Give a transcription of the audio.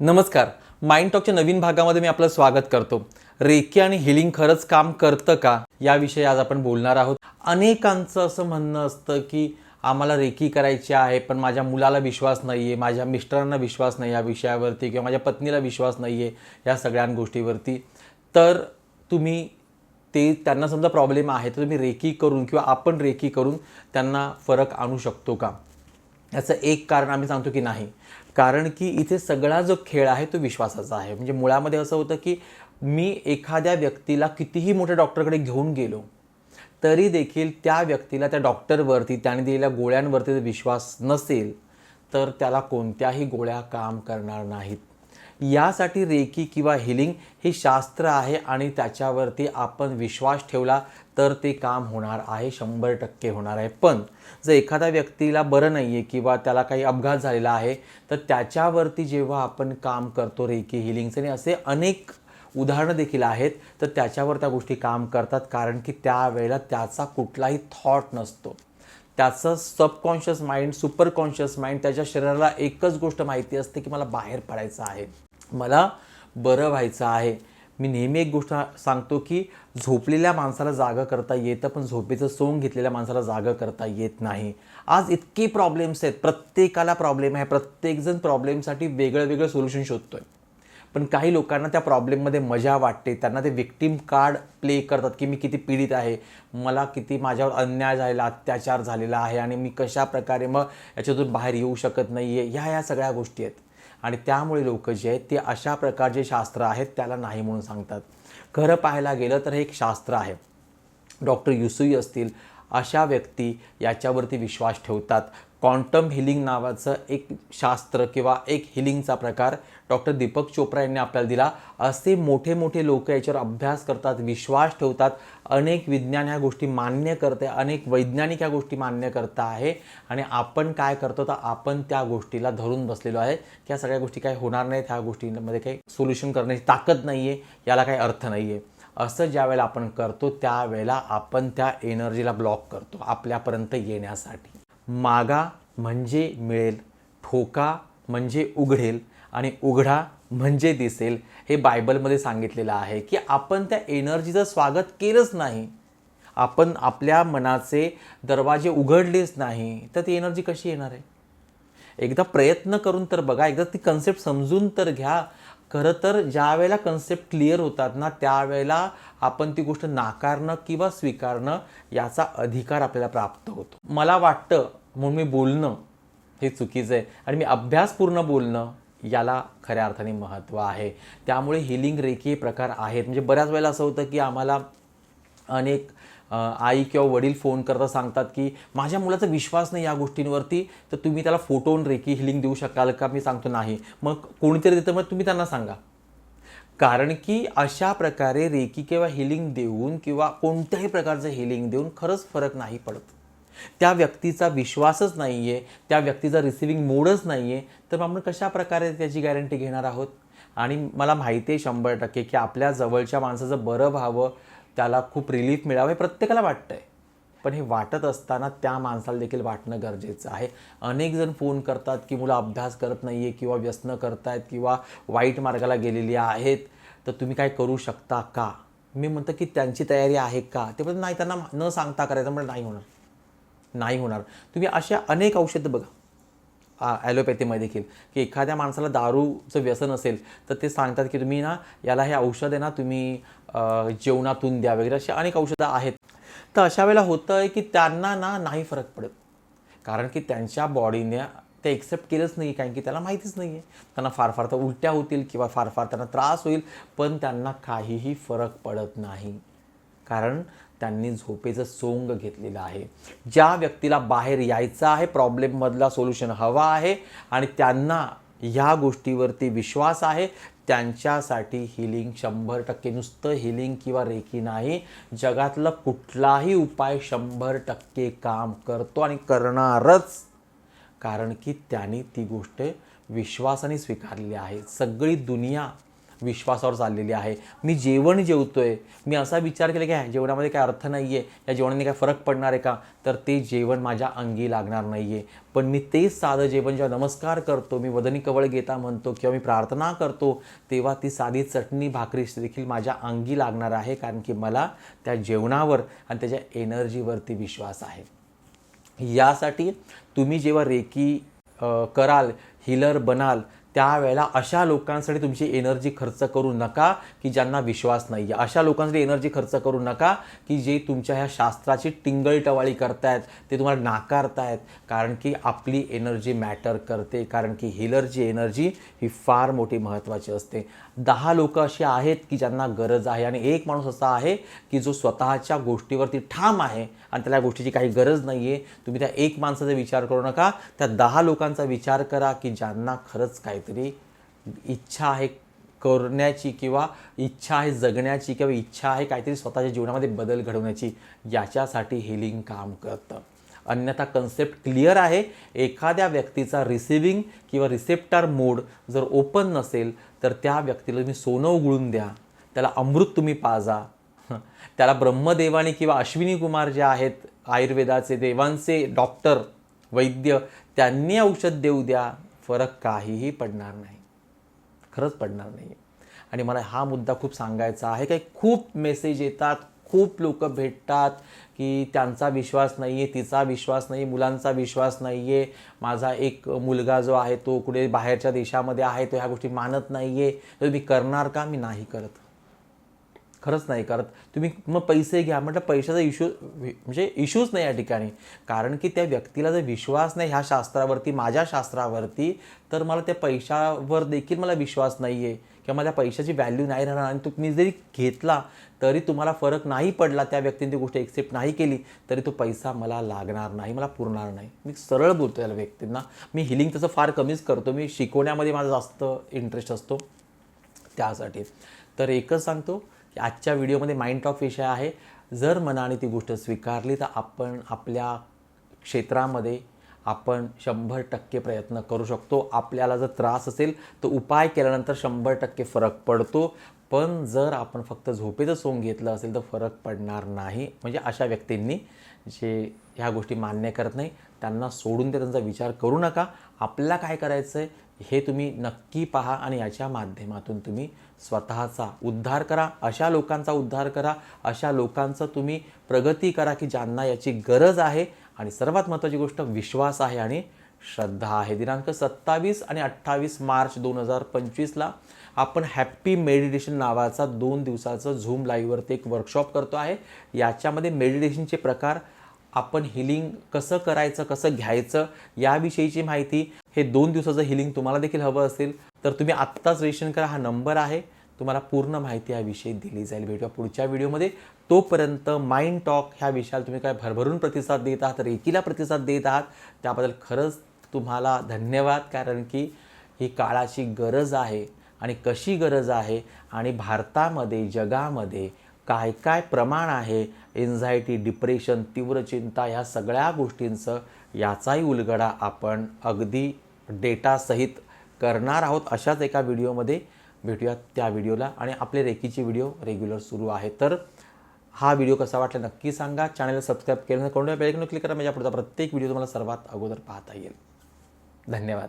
नमस्कार. माइंड टॉकच्या नवीन भागामध्ये मी आपलं स्वागत करतो. रेकी आणि हिलिंग खरंच काम करतं का? याविषयी आज आपण बोलणार आहोत. अनेकांचं असं म्हणणं असतं की आम्हाला रेकी करायची आहे पण माझ्या मुलाला विश्वास नाही आहे माझ्या मिस्टरांना विश्वास नाही या विषयावरती किंवा माझ्या पत्नीला विश्वास नाही आहे या सगळ्या गोष्टीवरती. तर तुम्ही ते त्यांना समजा प्रॉब्लेम आहे तर तुम्ही रेकी करून किंवा आपण रेकी करून त्यांना फरक आणू शकतो का? याचं एक कारण आम्ही सांगतो की नाही. कारण की इथे सगळा जो खेळ आहे तो विश्वासाचा आहे. म्हणजे मुळामध्ये असं होतं की मी एखाद्या व्यक्तीला कितीही मोठ्या डॉक्टरकडे घेऊन गेलो तरी देखील त्या व्यक्तीला त्या डॉक्टरवरती त्याने दिलेल्या गोळ्यांवरती जर विश्वास नसेल तर त्याला कोणत्याही गोळ्या काम करणार नाहीत. यासाठी रेकी किंवा हिलिंग हे शास्त्र आहे आणि त्याच्यावरती आपण विश्वास ठेवला तर ते काम होणार आहे शंभर टक्के होणार आहे. पण जर एखाद्या व्यक्तीला बरं नाही आहे किंवा त्याला काही अपघात झालेला आहे तर त्याच्यावरती जेव्हा आपण काम करतो रेकी हिलिंगचं आणि असे अनेक उदाहरणं देखील आहेत तर त्याच्यावर त्या गोष्टी काम करतात कारण की त्यावेळेला त्याचा कुठलाही थॉट नसतो. त्याचं subconscious mind super conscious mind त्याच्या शरीराला एकच गोष्ट माहिती असते की मला बाहेर पडायचं आहे. मला बरं व्हायचं आहे. मी नेहमी एक गोष्ट सांगतो की झोपलेल्या माणसाला जागा करता येतं पण झोपेचं सोंग घेतलेल्या माणसाला जागा करता येत नाही. आज इतके प्रॉब्लेम्स आहेत. प्रत्येकाला प्रॉब्लेम आहे. प्रत्येकजण प्रॉब्लेमसाठी वेगळं वेगळं सोल्युशन शोधतो आहे पण काही लोकांना त्या प्रॉब्लेममध्ये मजा वाटते. त्यांना ते विक्टीम कार्ड प्ले करतात की मी किती पीडित आहे. मला किती माझ्यावर अन्याय झालेला अत्याचार झालेला आहे आणि मी कशा प्रकारे मग याच्यातून बाहेर येऊ शकत नाही आहे ह्या ह्या सगळ्या गोष्टी आहेत. आणि त्यामुळे लोक जे आहेत ते अशा प्रकारचे शास्त्र आहेत त्याला नाही म्हणून सांगतात. खरं पाहायला गेलं तर हे एक शास्त्र आहे. डॉक्टर युसुई असतील अशा व्यक्ती याच्यावरती विश्वास ठेवतात. क्वांटम हिलिंग नावाचं एक शास्त्र किंवा एक हिलिंगचा प्रकार डॉक्टर दीपक चोप्रा यांनी आपल्याला दिला. असे मोठे मोठे लोक याच्यावर अभ्यास करतात विश्वास ठेवतात. अनेक विज्ञान ह्या गोष्टी मान्य करते अनेक वैज्ञानिक ह्या गोष्टी मान्य करता आहे. आणि आपण काय करतो तर आपण त्या गोष्टीला धरून बसलेलो आहे. की या सगळ्या गोष्टी काही होणार नाहीत ह्या गोष्टींमध्ये काही सोल्युशन करण्याची ताकद नाही आहे याला काही अर्थ नाही आहे असं ज्यावेळेला आपण करतो त्यावेळेला आपण त्या एनर्जीला ब्लॉक करतो आपल्यापर्यंत येण्यासाठी. मागा म्हणजे मिळेल ठोका म्हणजे उघडेल आणि उघडा म्हणजे दिसेल हे बायबलमध्ये सांगितलेलं आहे की आपण त्या एनर्जीचं स्वागत केलंच नाही. आपण आपल्या मनाचे दरवाजे उघडलेच नाही तर ती एनर्जी कशी येणार आहे? एकदा प्रयत्न करून तर बघा एकदा ती कन्सेप्ट समजून तर घ्या. खरं तर ज्या वेळेला कन्सेप्ट क्लिअर होतात ना त्यावेळेला आपण ती गोष्ट नाकारणं किंवा स्वीकारणं याचा अधिकार आपल्याला प्राप्त होतो. मला वाटतं म्हणून मी बोलणं हे चुकीचं आहे आणि मी अभ्यासपूर्ण बोलणं याला खऱ्या अर्थाने महत्त्व आहे. त्यामुळे हिलिंग रेखी प्रकार आहेत. म्हणजे बऱ्याच वेळेला असं होतं की आम्हाला अनेक आई किंवा वडील फोन करता सांगतात की माझ्या मुलाचा विश्वास नाही या गोष्टींवरती तर तुम्ही त्याला फोटोन रेकी हिलिंग देऊ शकाल का? मी सांगतो नाही. मग कोणीतरी देतं मग तुम्ही त्यांना सांगा. कारण की अशा प्रकारे रेकी किंवा हिलिंग देऊन किंवा कोणत्याही प्रकारचं हिलिंग देऊन खरंच फरक नाही पडत. त्या व्यक्तीचा विश्वासच नाही आहे त्या व्यक्तीचा रिसिव्हिंग मोडच नाही आहे तर मग आपण कशा प्रकारे त्याची गॅरंटी घेणार आहोत? आणि मला माहिती आहे शंभर टक्के की आपल्या जवळच्या माणसाचं बरं व्हावं त्याला खूप रिलीफ मिळावं हे प्रत्येकाला वाटतं आहे पण हे वाटत असताना त्या माणसाला देखील वाटणं गरजेचं आहे. अनेक जण फोन करतात की मुलं अभ्यास करत नाही आहे किंवा व्यसनं करतायत किंवा वाईट मार्गाला गेलेली आहेत. तर तुम्ही काय करू शकता का? मी म्हणतो की त्यांची तयारी आहे का? ते पण नाही त्यांना न सांगता करायचं. म्हणजे नाही होणार. नाही होणार. तुम्ही अशा अनेक औषधं बघा. ॲलोपॅथीमध्ये देखील की एखाद्या माणसाला दारूचं व्यसन असेल तर ते सांगतात की तुम्ही ना याला हे औषध आहे ना तुम्ही जेवणातून द्या वगैरे अशी अनेक औषधं आहेत. तर अशा वेळेला होतं आहे की त्यांना ना नाही फरक पडत. कारण की त्यांच्या बॉडीने ते एक्सेप्ट केलंच नाही कारण की त्याला माहितीच नाही आहे त्यांना फार फार तर उलट्या होतील किंवा फार फार त्यांना त्रास होईल पण त्यांना काहीही फरक पडत नाही. कारण त्यांनी झोपेचं सोंग घेतलेलं आहे. ज्या व्यक्तीला बाहेर यायचं आहे प्रॉब्लेममधला सोल्युशन हवा आहे आणि त्यांना ह्या गोष्टीवरती विश्वास आहे त्यांच्यासाठी हिलिंग शंभर टक्के. नुसतं हिलिंग किंवा रेकी नाही जगातला कुठलाही उपाय शंभर टक्के काम करतो आणि करणारच. कारण की त्यांनी ती गोष्ट विश्वासाने स्वीकारलेली आहे. सगळी दुनिया विश्वासावर चाललेली आहे. मी जेवण जेवतो आहे मी असा विचार केला की ह्या जेवणामध्ये काय अर्थ नाही आहे या जेवणाने काय फरक पडणार आहे का? तर ते जेवण माझ्या अंगी लागणार नाही आहे पण मी तेच साधं जेवण जेव्हा नमस्कार करतो मी वदनी कवळ घेता म्हणतो किंवा मी प्रार्थना करतो तेव्हा ती साधी चटणी भाकरी देखील माझ्या अंगी लागणार आहे कारण की मला त्या जेवणावर आणि त्याच्या एनर्जीवरती विश्वास आहे. यासाठी तुम्ही जेव्हा रेकी कराल हिलर बनाल त्यावेळेला अशा लोकांसाठी तुमची एनर्जी खर्च करू नका की ज्यांना विश्वास नाही आहे अशा लोकांसाठी एनर्जी खर्च करू नका की जे तुमच्या ह्या शास्त्राची टिंगळटवाळी करतायत ते तुम्हाला नाकारतायत. कारण की आपली एनर्जी मॅटर करते. कारण की हिलरची एनर्जी ही फार मोठी महत्त्वाची असते. दहा लोक अशी आहेत की ज्यांना गरज आहे. आणि एक माणूस असा आहे की जो स्वतःच्या गोष्टीवरती ठाम आहे आणि त्याला गोष्टीची काही गरज नाही आहे तुम्ही त्या एक माणसाचा विचार करू नका. त्या दहा लोकांचा विचार करा की ज्यांना खरंच काहीतरी इच्छा आहे करण्याची किंवा इच्छा आहे जगण्याची किंवा इच्छा आहे काहीतरी स्वतःच्या जीवनामध्ये बदल घडवण्याची याच्यासाठी हिलिंग काम करतं. अन्यथा कन्सेप्ट क्लिअर आहे एखाद्या व्यक्तीचा रिसिव्हिंग किंवा रिसेप्टार मोड जर ओपन नसेल तर त्या व्यक्तीला तुम्ही सोनं उघडून द्या त्याला अमृत तुम्ही पाजा. त्याला ब्रह्मदेवाने किंवा अश्विनी कुमार जे आहेत आयुर्वेदाचे देवांचे डॉक्टर वैद्य त्यांनी औषध देऊ द्या. फरक काहीही पडणार नाही. खरंच पडणार नाही आणि मला हा मुद्दा खूप सांगायचा आहे काही खूप मेसेज येतात खूप लोक भेटतात की त्यांचा विश्वास नाही आहे तिचा विश्वास नाही मुलांचा विश्वास नाही आहे माझा एक मुलगा जो आहे तो कुठे बाहेरच्या देशामध्ये आहे तो ह्या गोष्टी मानत नाही आहे तर तुम्ही करणार का? मी नाही करत. खरंच नाही करत. तुम्ही मग पैसे घ्या. म्हटलं पैशाचा इश्यू म्हणजे इश्यूच नाही या ठिकाणी. कारण की त्या व्यक्तीला जर विश्वास नाही ह्या शास्त्रावरती माझ्या शास्त्रावरती तर मला त्या पैशावर देखील मला विश्वास नाही आहे किंवा मला पैशाची व्हॅल्यू नाही राहणार. आणि तुम्ही जरी घेतला तरी तुम्हाला फरक नाही पडला त्या व्यक्तीने ती गोष्ट एक्सेप्ट नाही केली तरी तो पैसा मला लागणार नाही मला पुरणार नाही. मी सरळ बोलतो त्या व्यक्तींना. मी हिलिंग तसं फार कमीच करतो. मी शिकवण्यामध्ये माझा जास्त इंटरेस्ट असतो त्यासाठी. तर एकच सांगतो की आजच्या व्हिडिओमध्ये माइंड टॉक विषय आहे. जर मनाने ती गोष्ट स्वीकारली तर आपण आपल्या क्षेत्रामध्ये आपण शंभर टक्के प्रयत्न करू शकतो. आपल्याला जर त्रास असेल तर उपाय केल्यानंतर शंभर टक्के फरक पडतो. पण जर आपण फक्त झोपेचं सोंग घेतलं असेल तर फरक पडणार नाही. म्हणजे अशा व्यक्तींनी जे ह्या गोष्टी मान्य करत नाही त्यांना सोडून ते त्यांचा विचार करू नका. आपल्याला काय करायचं आहे हे तुम्ही नक्की पहा आणि याच्या माध्यमातून तुम्ही स्वतःचा उद्धार करा अशा लोकांचा उद्धार करा अशा लोकांचं तुम्ही प्रगती करा की ज्यांना याची गरज आहे. आणि सर्वात महत्त्वाची गोष्ट विश्वास आहे आणि श्रद्धा आहे. दिनांक सत्तावीस आणि अठ्ठावीस मार्च दोन हजार पंचवीसला आपण हॅप्पी मेडिटेशन नावाचा दोन दिवसाचं झूम लाईव्हवरती एक वर्कशॉप करतो आहे. याच्यामध्ये मेडिटेशनचे प्रकार आपण हिलिंग कसं करायचं कसं घ्यायचं याविषयीची माहिती हे दोन दिवसाचं हिलिंग तुम्हाला देखील हवं असेल. तर तुम्ही आत्ताच रजिस्ट्रेशन करा. हा नंबर आहे. तुम्हाला पूर्ण माहिती याविषयी दिली जाईल भेटूया पुढच्या व्हिडिओमध्ये तोपर्यंत माइंड टॉक ह्या विषयाला तुम्ही काय भरभरून प्रतिसाद देत आहात रेकीला प्रतिसाद देत आहात त्याबद्दल खरंच तुम्हाला धन्यवाद. कारण की ही काळाची गरज आहे आणि कशी गरज आहे आणि भारतामध्ये जगामध्ये काय काय प्रमाण आहे? एन्झायटी डिप्रेशन तीव्र चिंता ह्या सगळ्या गोष्टींचं याचाही उलगडा आपण अगदी डेटासहित करणार आहोत अशाच एका व्हिडिओमध्ये. भेटूयात त्या व्हिडिओला आणि आपले रेकीचे व्हिडिओ रेग्युलर सुरू आहे तर हा व्हिडिओ कसा वाटला नक्की सांगा. चॅनलला सबस्क्राईब केलं कोणत्या बेलकनं क्लिक करा. म्हणजे पुढचा प्रत्येक व्हिडिओ तुम्हाला सर्वात अगोदर पाहता येईल. धन्यवाद.